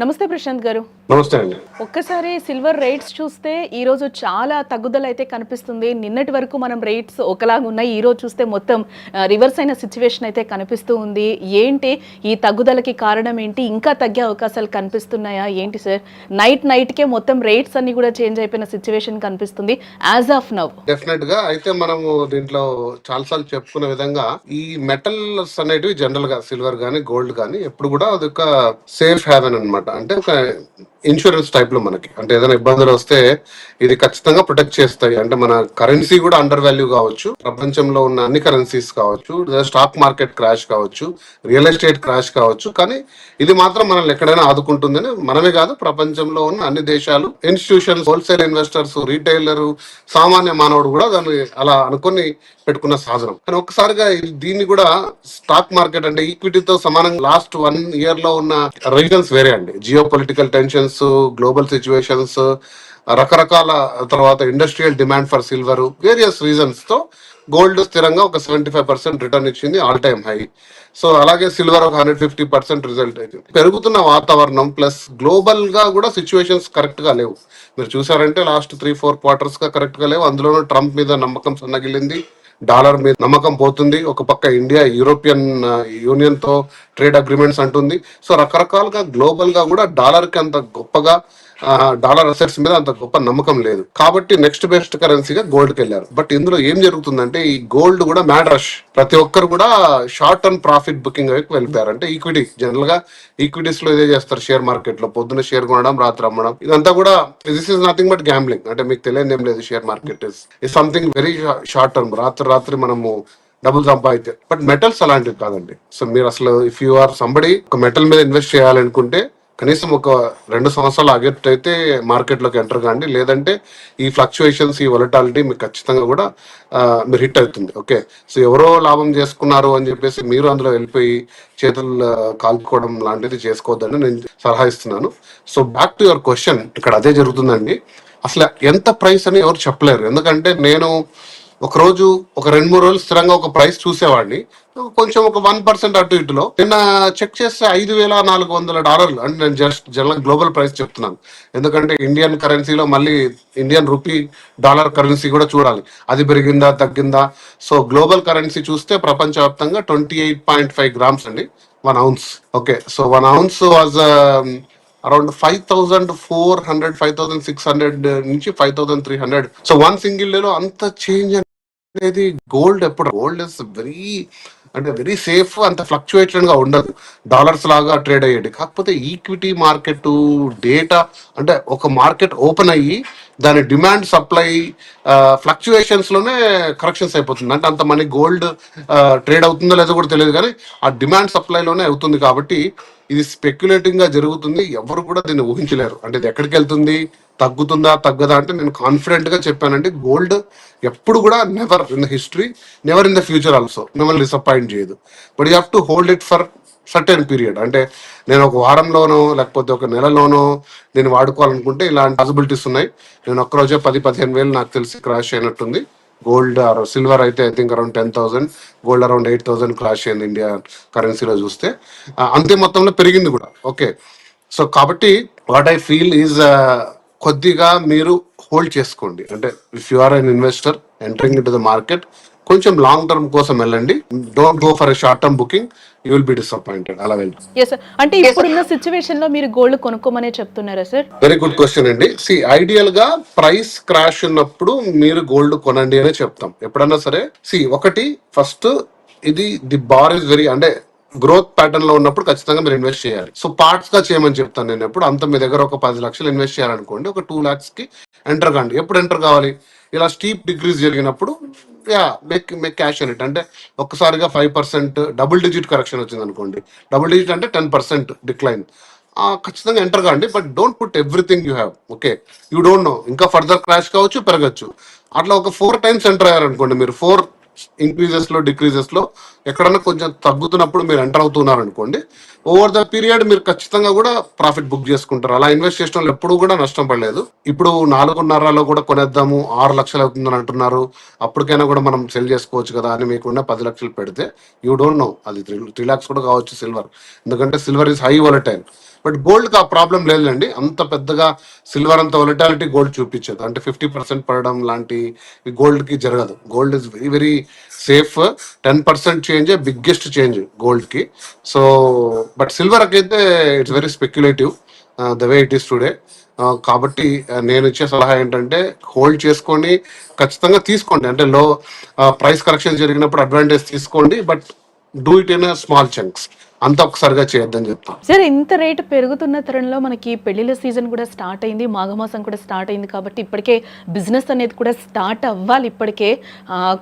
నమస్తే ప్రశాంత్ గారు. నమస్తే అండి. ఒక్కసారి సిల్వర్ రేట్స్ చూస్తే ఈ రోజు చాలా తగ్గుదల అయితే కనిపిస్తుంది. నిన్నటి వరకు మనం రేట్స్ ఒకలాగా ఉన్నాయి. ఈ రోజు చూస్తే మొత్తం రివర్స్ అయిన సిచ్యువేషన్ అయితే కనిపిస్తూ ఉంది. ఏంటి? ఈ తగ్గుదలకి కారణం ఏంటి? ఇంకా తగ్గే అవకాశాలు కనిపిస్తున్నాయా? ఏంటి సార్? నైట్ నైట్కే మొత్తం రేట్స్ అన్ని కూడా చేంజ్ అయిపోయిన సిచ్యువేషన్ కనిపిస్తుంది. యాజ్ ఆఫ్ నవ్ డెఫినెట్గా అయితే మనము దీంట్లో చాలాసార్లు చెప్పుకున్న విధంగా ఈ మెటల్స్ అనేటివి జనరల్గా సిల్వర్ గానీ గోల్డ్ గానీ ఎప్పుడు కూడా అది ఒక సేఫ్ హ్యావెన్ అనమాట అంటే ఒక ఇన్సూరెన్స్ టైప్లో మనకి. అంటే ఏదైనా ఇబ్బందులు వస్తే ఇది ఖచ్చితంగా ప్రొటెక్ట్ చేస్తాయి. అంటే మన కరెన్సీ కూడా అండర్ వాల్యూ కావచ్చు. ప్రపంచంలో ఉన్న అన్ని కరెన్సీస్ కావచ్చు. స్టాక్ మార్కెట్ క్రాష్ కావచ్చు. రియల్ ఎస్టేట్ క్రాష్ కావచ్చు. కానీ ఇది మాత్రం మనల్ని ఎక్కడైనా ఆదుకుంటుందని మనమే కాదు ప్రపంచంలో ఉన్న అన్ని దేశాలు ఇన్స్టిట్యూషన్స్ హోల్సేల్ ఇన్వెస్టర్స్ రీటైలర్ సామాన్య మానవుడు కూడా దాన్ని అలా అనుకొని పెట్టుకున్న సాధనం. కానీ ఒక్కసారిగా దీన్ని కూడా స్టాక్ మార్కెట్ అంటే ఈక్విటీతో సమానంగా లాస్ట్ వన్ ఇయర్లో ఉన్న రీజన్స్ వేరే అండి. Geopolitical tensions global situations రకరకాల తర్వాత industrial demand for silver various రీజన్స్తో gold స్థిరంగా ఒక సెవెంటీ ఫైవ్ పర్సెంట్ రిటర్న్ ఇచ్చింది ఆల్ టైమ్ హై సో అలాగే సిల్వర్ ఒక హండ్రెడ్ ఫిఫ్టీ పర్సెంట్ రిజల్ట్ అయింది. పెరుగుతున్న వాతావరణం ప్లస్ గ్లోబల్గా కూడా సిచ్యువేషన్స్ కరెక్ట్గా లేవు. మీరు చూసారంటే లాస్ట్ త్రీ ఫోర్ క్వార్టర్స్గా కరెక్ట్గా లేవు. అందులోనూ ట్రంప్ మీద నమ్మకం సన్నగిల్లింది. డాలర్ మీద నమ్మకం పోతుంది. ఒక పక్క ఇండియా యూరోపియన్ యూనియన్తో ట్రేడ్ అగ్రిమెంట్స్ అంటుంది. సో రకరకాలుగా గ్లోబల్గా కూడా డాలర్కి అంత గొప్పగా డాలర్ అసెట్స్ మీద అంత గొప్ప నమ్మకం లేదు. కాబట్టి నెక్స్ట్ బెస్ట్ కరెన్సీగా గోల్డ్కి వెళ్ళారు. బట్ ఇందులో ఏం జరుగుతుందంటే ఈ గోల్డ్ కూడా మ్యాడ్ రష్. ప్రతి ఒక్కరు కూడా షార్ట్ టర్మ్ ప్రాఫిట్ బుకింగ్ వైపు వెళ్తారు అంటే ఈక్విటీ జనరల్గా ఈక్విటీస్లో ఇదే చేస్తారు. షేర్ మార్కెట్లో పొద్దున షేర్ కొనడం రాత్రి అమ్మడం. ఇదంతా కూడా this is nothing but gambling. అంటే మీకు తెలియదు ఏం లేదు share market is is something very short term. రాత్రి రాత్రి మనము డబ్బులు సంపాదితే. బట్ మెటల్స్ అలాంటివి కాదండి. సో మీరు అసలు ఇఫ్ యు ఆర్ సంబడి ఒక మెటల్ మీద ఇన్వెస్ట్ చేయాలనుకుంటే కనీసం ఒక రెండు సంవత్సరాలు ఆగేటైతే మార్కెట్లోకి ఎంటర్ కాండి. లేదంటే ఈ ఫ్లక్చుయేషన్స్ ఈ వొలటాలిటీ మీకు ఖచ్చితంగా కూడా మీరు హిట్ అవుతుంది. ఓకే? సో ఎవరో లాభం చేసుకున్నారు అని చెప్పేసి మీరు అందులో వెళ్ళిపోయి చేతులు కాల్చుకోవడం లాంటిది చేసుకోవద్దని నేను సలహా ఇస్తున్నాను. So back to your question ఇక్కడ అదే జరుగుతుందండి. అసలు ఎంత ప్రైస్ అని ఎవరు చెప్పలేరు. ఎందుకంటే నేను ఒకరోజు ఒక రెండు మూడు రోజులు స్థిరంగా ఒక ప్రైస్ చూసేవాడిని. కొంచెం ఒక వన్ పర్సెంట్ అటు ఇటులో. నిన్న చెక్ చేస్తే ఐదు వేల నాలుగు వందల డాలర్లు. అంటే నేను జస్ట్ జనరల్ గ్లోబల్ ప్రైస్ చెప్తున్నాను. ఎందుకంటే ఇండియన్ కరెన్సీలో మళ్ళీ ఇండియన్ రూపీ డాలర్ కరెన్సీ కూడా చూడాలి. అది పెరిగిందా తగ్గిందా? సో గ్లోబల్ కరెన్సీ చూస్తే ప్రపంచవ్యాప్తంగా twenty eight point five grams అండి. One ounce okay. So one ounce was um, around five thousand four hundred five thousand six hundred నుంచి five thousand three hundred. So one single డేలో అంత change అనేది gold ఎప్పుడు? Gold is very అంటే very safe అంత ఫ్లక్చుయేషన్గా ఉండదు. Dollars లాగా ట్రేడ్ అయ్యేది. కాకపోతే ఈక్విటీ మార్కెట్ డేటా అంటే ఒక మార్కెట్ ఓపెన్ అయ్యి దాని డిమాండ్ సప్లై ఫ్లక్చుయేషన్స్లోనే కరెక్షన్స్ అయిపోతుంది. అంటే అంత మనీ గోల్డ్ ట్రేడ్ అవుతుందో లేదో కూడా తెలియదు కానీ ఆ డిమాండ్ సప్లైలోనే అవుతుంది కాబట్టి ఇది స్పెక్యులేటింగ్గా జరుగుతుంది. ఎవరు కూడా దీన్ని ఊహించలేరు. అంటే ఇది ఎక్కడికి వెళ్తుంది? తగ్గుతుందా తగ్గదా అంటే నేను కాన్ఫిడెంట్గా చెప్పానంటే గోల్డ్ ఎప్పుడు కూడా never in the history never in the future also మిమ్మల్ని డిసప్పాయింట్ చేయదు. But you have to hold it for certain period అంటే నేను ఒక వారంలోనో లేకపోతే ఒక నెలలోనో నేను వాడుకోవాలనుకుంటే ఇలాంటి పాసిబిలిటీస్ ఉన్నాయి. నేను ఒక్కరోజే పది పదిహేను వేలు నాకు తెలిసి క్రాష్ అయినట్టుంది. గోల్డ్ ఆర్ సిల్వర్ అయితే I think around ten thousand gold around eight thousand crash అయింది ఇండియా కరెన్సీలో చూస్తే. అంతే మొత్తంలో పెరిగింది కూడా. ఓకే సో కాబట్టి వాట్ ఐ ఫీల్ ఈజ్ కొద్దిగా మీరు హోల్డ్ చేసుకోండి. అంటే if you are an investor entering into the market కొంచెం లాంగ్ టర్మ్ కోసం వెళ్ళండి. Don't go for short term booking you will be disappointed అలా వెళ్ళి ఎస్ సార్ అంటే ఇప్పుడున్న సిచ్యువేషన్లో మీరు గోల్డ్ కొనుక్కోమనే చెప్తున్నారా సార్ వెరీ గుడ్ క్వశ్చన్ అండి. సి ఐడియల్గా ప్రైస్ క్రాష్ ఉన్నప్పుడు మీరు గోల్డ్ కొనండి అనే చెప్తాం. ఎప్పుడన్నా సరే. సి ఒకటి ఫస్ట్ ఇది ది బార్ ఇస్ వెరీ అంటే గ్రోత్ ప్యాటర్న్లో ఉన్నప్పుడు ఖచ్చితంగా మీరు ఇన్వెస్ట్ చేయాలి. సో పార్ట్స్గా చేయమని చెప్తాను నేను ఎప్పుడు. అంత మీ దగ్గర ఒక పది లక్షలు ఇన్వెస్ట్ చేయాలనుకోండి ఒక టూ లాక్స్కి ఎంటర్ కాండి. ఎప్పుడు ఎంటర్ కావాలి? ఇలా స్టీప్ డిగ్రీస్ జరిగినప్పుడు యా మేక్ మేక్ క్యాష్ అని అంటే ఒక్కసారిగా five percent double digit correction వచ్చింది అనుకోండి డబుల్ డిజిట్ అంటే టెన్ పర్సెంట్ డిక్లైన్ ఖచ్చితంగా ఎంటర్ కాండి but don't put everything you have okay you don't know ఇంకా ఫర్దర్ క్రాష్ కావచ్చు పెరగచ్చు. అట్లా ఒక ఫోర్ టైమ్స్ ఎంటర్ అయ్యారనుకోండి మీరు ఫోర్ ఇంక్రీజెస్లో డిక్రీజెస్లో ఎక్కడన్నా కొంచెం తగ్గుతున్నప్పుడు మీరు ఎంటర్ అవుతున్నారు అనుకోండి ఓవర్ ద పీరియడ్ మీరు ఖచ్చితంగా కూడా ప్రాఫిట్ బుక్ చేసుకుంటారు. అలా ఇన్వెస్ట్ చేసిన వాళ్ళు ఎప్పుడు కూడా నష్టం పడలేదు. ఇప్పుడు నాలుగున్నరలో కూడా కొనేద్దాము ఆరు లక్షలు అవుతుందని అంటున్నారు. అప్పటికైనా కూడా మనం సెల్ చేసుకోవచ్చు కదా అని మీకున్న పది లక్షలు పెడితే యూ డోంట్ నో అది త్రీ త్రీ లాక్స్ కూడా కావచ్చు సిల్వర్ ఎందుకంటే silver is high volatile but గోల్డ్కి ఆ ప్రాబ్లం లేదండి అంత పెద్దగా సిల్వర్ అంత వొలటాలిటీ గోల్డ్ చూపించదు. అంటే ఫిఫ్టీ పర్సెంట్ పడడం లాంటి గోల్డ్కి జరగదు. Gold is very very safe. Ten percent change biggest change గోల్డ్కి. So but సిల్వర్కి అయితే it's very speculative the way it is today. కాబట్టి నేను ఇచ్చే సలహా ఏంటంటే హోల్డ్ చేసుకొని ఖచ్చితంగా తీసుకోండి. అంటే లో ప్రైస్ కరెక్షన్ జరిగినప్పుడు అడ్వాంటేజ్ తీసుకోండి. But do it in small chunks. అంత ఒకసారిగా చేయొద్దని చెప్తాను సార్ ఇంత రేటు పెరుగుతున్న తరుణంలో మనకి పెళ్ళిళ్ళ సీజన్ కూడా స్టార్ట్ అయింది మాఘమాసం కూడా స్టార్ట్ అయింది కాబట్టి ఇప్పటికే బిజినెస్ అనేది కూడా స్టార్ట్ అవ్వాలి ఇప్పటికే.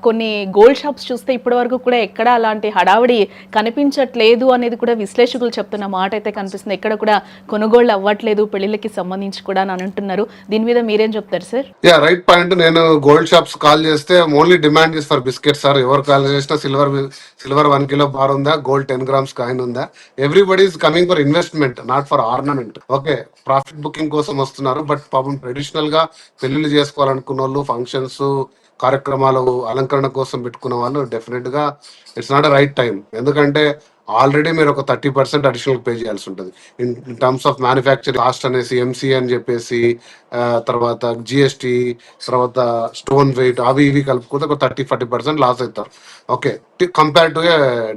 కొన్ని గోల్డ్ షాప్స్ చూస్తే ఇప్పటి వరకు కూడా ఎక్కడ అలాంటి హడావిడి కనిపించట్లేదు అనేది కూడా విశ్లేషకులు చెప్తున్న మాట అయితే కనిపిస్తుంది. ఎక్కడ కూడా కొనుగోళ్ళు అవ్వట్లేదు పెళ్ళిళ్ళకి సంబంధించి కూడా అని అంటున్నారు. దీని మీద మీరేం చెప్తారు సార్? Yeah right point. నేను గోల్డ్ షాప్స్ కాల్ చేస్తే only demand is for biscuit sir. ఎవరు కాల్ చేసినా silver silver one kilo bar ఉందా? గోల్డ్ టెన్ గ్రామ్స్ కాయిన్ ఉందా? Everybody is coming for investment not for ornament okay profit booking కోసం వస్తున్నారు but పాపం ట్రెడిషనల్గా పెళ్ళిళ్ళు చేసుకోవాలనుకున్న వాళ్ళు ఫంక్షన్స్ కార్యక్రమాలు అలంకరణ కోసం పెట్టుకున్న వాళ్ళు డెఫినెట్గా ఇట్స్ నాట్ రైట్ టైం ఎందుకంటే ఆల్రెడీ మీరు ఒక థర్టీ పర్సెంట్ అడిషనల్ పే చేయాల్సి ఉంటుంది. In terms of manufacturing cost అనేసి ఎంసీ అని చెప్పేసి తర్వాత జిఎస్టి తర్వాత స్టోన్ వెయిట్ అవి ఇవి కలుపుకుంటే ఒక థర్టీ ఫార్టీ పర్సెంట్ లాస్ అవుతారు. Okay compare to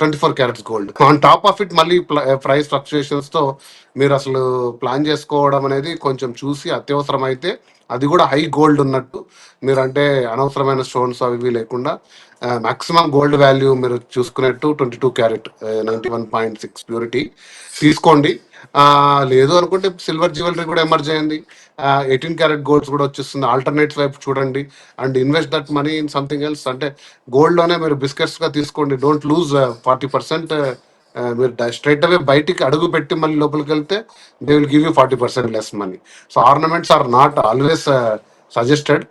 twenty four carats gold. On top of it మళ్ళీ ప్రైస్ ఫ్లక్చుయేషన్స్తో మీరు అసలు ప్లాన్ చేసుకోవడం అనేది కొంచెం చూసి అత్యవసరం అయితే అది కూడా హై గోల్డ్ ఉన్నట్టు మీరు అంటే అనవసరమైన స్టోన్స్ అవి ఇవి లేకుండా మాక్సిమం గోల్డ్ వాల్యూ మీరు చూసుకున్నట్టు twenty two carat ninety one point six purity తీసుకోండి లేదు అనుకుంటే సిల్వర్ జ్యువెలరీ కూడా ఎమర్జ్ అయింది. ఎయిటీన్ క్యారెట్ గోల్డ్స్ కూడా వచ్చేస్తుంది. ఆల్టర్నేట్స్ వైపు చూడండి. And invest that money in something else అంటే గోల్డ్లోనే మీరు బిస్కెట్స్గా తీసుకోండి. డోంట్ లూజ్ ఫార్టీ పర్సెంట్ మీరు స్ట్రైట్ అవే బయటికి అడుగు పెట్టి మళ్ళీ లోపలికి వెళ్తే they will give you forty percent less money so ornaments are not always suggested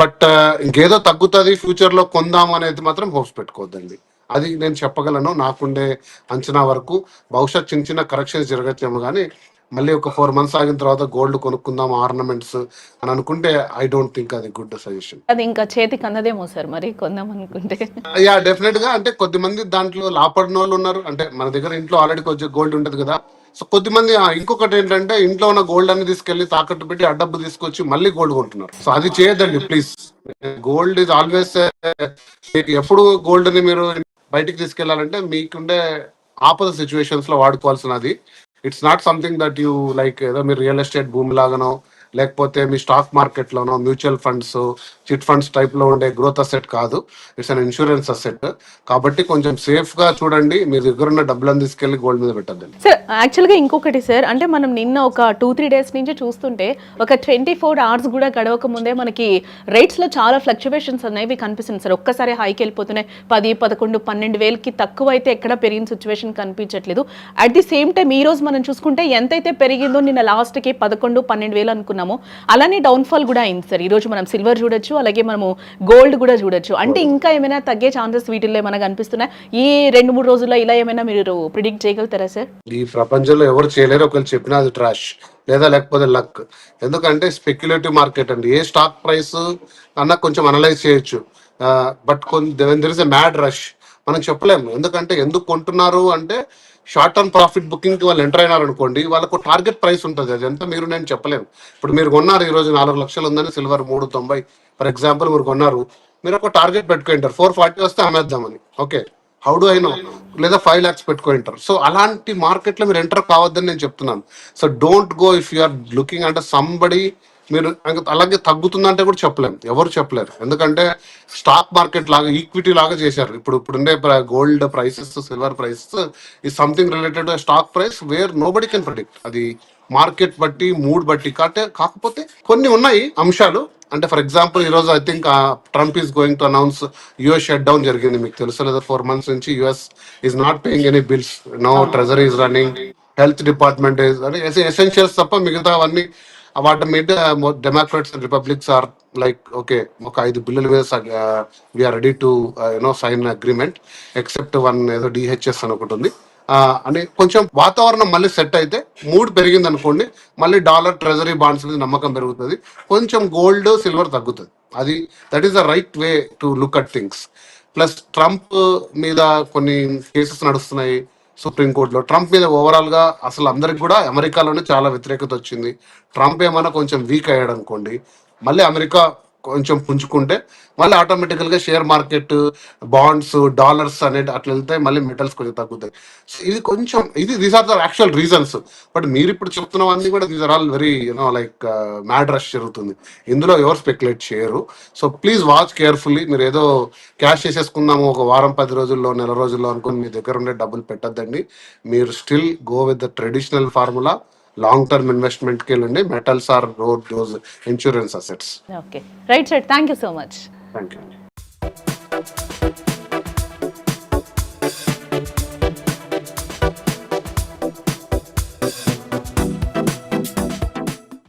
but ఇంకేదో తగ్గుతుంది ఫ్యూచర్లో కొందాం అనేది మాత్రం హోప్స్ పెట్టుకోవద్దండి. అది నేను చెప్పగలను నాకుండే అంచనా వరకు. బహుశా చిన్న చిన్న కరెక్షన్స్ జరగచ్చేమో కానీ మళ్ళీ ఒక ఫోర్ మంత్స్ ఆగిన తర్వాత గోల్డ్ కొనుక్కుందాం ఆర్నమెంట్స్ అని అనుకుంటే ఐ డోంట్ థింక్ అది గుడ్ సజెషన్ అది ఇంకా చేతికి అందదేమో సార్ మరి కొందాం అనుకుంటే. యా డెఫినెట్గా అంటే కొద్దిమంది దాంట్లో లాపడిన వాళ్ళు ఉన్నారు. అంటే మన దగ్గర ఇంట్లో ఆల్రెడీ కొంచెం గోల్డ్ ఉంటది కదా. సో కొద్దిమంది ఇంకొకటి ఏంటంటే ఇంట్లో ఉన్న గోల్డ్ అన్ని తీసుకెళ్ళి తాకట్టు పెట్టి ఆ డబ్బు తీసుకొచ్చి మళ్ళీ గోల్డ్ కొంటున్నారు సో అది చేయొద్దండి ప్లీజ్ గోల్డ్ ఇస్ ఆల్వేస్ మీకు ఎప్పుడు గోల్డ్ని మీరు బయటికి తీసుకెళ్ళాలంటే మీకుండే ఆపద సిచ్యువేషన్స్లో వాడుకోవాల్సినది. It's not something that you like ఏదో మీరు రియల్ ఎస్టేట్ భూమి లాగానో లేకపోతే మీ స్టాక్ మార్కెట్ లోనో మ్యూచువల్ ఫండ్స్ చిట్ ఫండ్స్ టైప్లో ఉండే గ్రోత్ అసెట్ కాదు. It's an insurance asset. కాబట్టి కొంచెం సేఫ్గా చూడండి. మీ దగ్గర ఉన్న డబ్బులను తీసుకెళ్ళి గోల్డ్ మీద పెట్టద్దండి. సార్ యాక్చువల్గా ఇంకొకటి సార్ అంటే మనం నిన్న ఒక టూ త్రీ డేస్ నుంచి చూస్తుంటే ఒక ట్వంటీ ఫోర్ అవర్స్ కూడా గడవక ముందే మనకి రేట్స్లో చాలా ఫ్లక్చువేషన్స్ అనేవి కనిపిస్తుంది సార్. ఒక్కసారి హైకి వెళ్ళిపోతున్నాయి పది పదకొండు పన్నెండు వేలకి తక్కువ అయితే ఎక్కడ పెరిగిన సిచ్యువేషన్ కనిపించట్లేదు. అట్ ది సేమ్ టైం ఈ రోజు మనం చూసుకుంటే ఎంతైతే పెరిగిందో నిన్న లాస్ట్కి పదకొండు పన్నెండు వేలు అనుకున్నామో అలానే డౌన్ఫాల్ కూడా అయింది సార్. ఈ రోజు మనం సిల్వర్ చూడొచ్చు అలాగే మనము గోల్డ్ కూడా చూడొచ్చు. అంటే ఇంకా ఏమైనా తగ్గే ఛాన్సెస్ వీటిల్లో ఏమైనా కనిపిస్తున్నాయి? ఈ రెండు మూడు రోజుల్లో ఇలా ఏమైనా మీరు ప్రిడిక్ట్ చేయగలుగుతారా సార్? ఈ ప్రపంచంలో ఎవరు చేయలేరు ఒకరు చెప్పినా అది ట్రాష్ లేదా లేకపోతే లక్. ఎందుకంటే స్పెక్యులేటివ్ మార్కెట్ అండి. ఏ స్టాక్ ప్రైస్ అన్నా కొంచెం అనలైజ్ చేయొచ్చు. బట్ కొంచెం there is a mad rush. మనం చెప్పలేము. ఎందుకంటే ఎందుకు కొంటున్నారు అంటే షార్ట్ టర్మ్ ప్రాఫిట్ బుకింగ్ వాళ్ళు ఎంటర్ అయినారు అనుకోండి వాళ్ళకు టార్గెట్ ప్రైస్ ఉంటుంది. అది ఎంత మీరు నేను చెప్పలేము ఇప్పుడు మీరు కొన్నారు ఈరోజు నాలుగు లక్షలు ఉందని సిల్వర్ మూడు తొంభై ఫర్ ఎగ్జాంపుల్ మీరు కొన్నారు మీరు ఒక టార్గెట్ పెట్టుకుంటారు. ఫోర్ ఫార్టీ వస్తే అమ్మేద్దామని. Okay. How do I know లేదా ఫైవ్ ల్యాక్స్ పెట్టుకుంటారు. సో అలాంటి మార్కెట్లో మీరు ఎంటర్ కావద్దని నేను చెప్తున్నాను. So don't go if you are looking అంటే సంబడి మీరు అలాగే తగ్గుతుందంటే కూడా చెప్పలేము ఎవరు చెప్పలేరు. ఎందుకంటే స్టాక్ మార్కెట్ లాగా ఈక్విటీ లాగా చేశారు. ఇప్పుడు ఇప్పుడుండే గోల్డ్ ప్రైసెస్ సిల్వర్ ప్రైసెస్ ఈ something related stock price where nobody can predict అది మార్కెట్ బట్టి మూడ్ బట్టి కాటే కాకపోతే కొన్ని ఉన్నాయి అంశాలు. అంటే ఫర్ ఎగ్జాంపుల్ ఈ I think Trump is going to announce US shutdown జరిగింది. మీకు తెలుసు లేదా? ఫోర్ మంత్స్ నుంచి US is not paying any bills no treasury is running health department is essentials తప్ప మిగతా అవన్నీ వాటి మీద Democrats and Republics are like okay ఒక ఐదు బిల్లుల మీద we're ready to you know sign agreement except one ఏదో డిహెచ్ఎస్ అని ఒకటి ఉంది. అని కొంచెం వాతావరణం మళ్ళీ సెట్ అయితే మూడ్ పెరిగింది అనుకోండి మళ్ళీ డాలర్ ట్రెజరీ బాండ్స్ మీద నమ్మకం పెరుగుతుంది కొంచెం గోల్డ్ సిల్వర్ తగ్గుతుంది. అది that is the right way to look at things plus Trump మీద కొన్ని కేసెస్ నడుస్తున్నాయి సుప్రీంకోర్టులో. ట్రంప్ మీద ఓవరాల్గా అసలు అందరికి కూడా అమెరికాలోనే చాలా వ్యతిరేకత వచ్చింది. ట్రంప్ ఏమైనా కొంచెం వీక్ అయ్యాడు అనుకోండి మళ్ళీ అమెరికా కొంచెం పుంజుకుంటే మళ్ళీ ఆటోమేటికల్గా షేర్ మార్కెట్ బాండ్స్ డాలర్స్ అనేది అట్లా వెళ్తాయి మళ్ళీ మెటల్స్ కొంచెం తగ్గుతాయి. సో ఇది కొంచెం ఇది these are the actual reasons but మీరు ఇప్పుడు చెప్తున్నవన్నీ కూడా these are all very you know like mad rush జరుగుతుంది. ఇందులో ఎవరు స్పెక్యులేట్ చేయరు. సో ప్లీజ్ వాచ్ కేర్ఫుల్లీ మీరు ఏదో క్యాష్ చేసేసుకుందాము ఒక వారం పది రోజుల్లో నెల రోజుల్లో అనుకుని మీ దగ్గర ఉండే డబ్బులు పెట్టద్దండి. మీరు still go with the traditional formula long term ఇన్వెస్ట్మెంట్కి వెళ్ళండి. Metals are road those insurance assets okay right side thank you so much thank you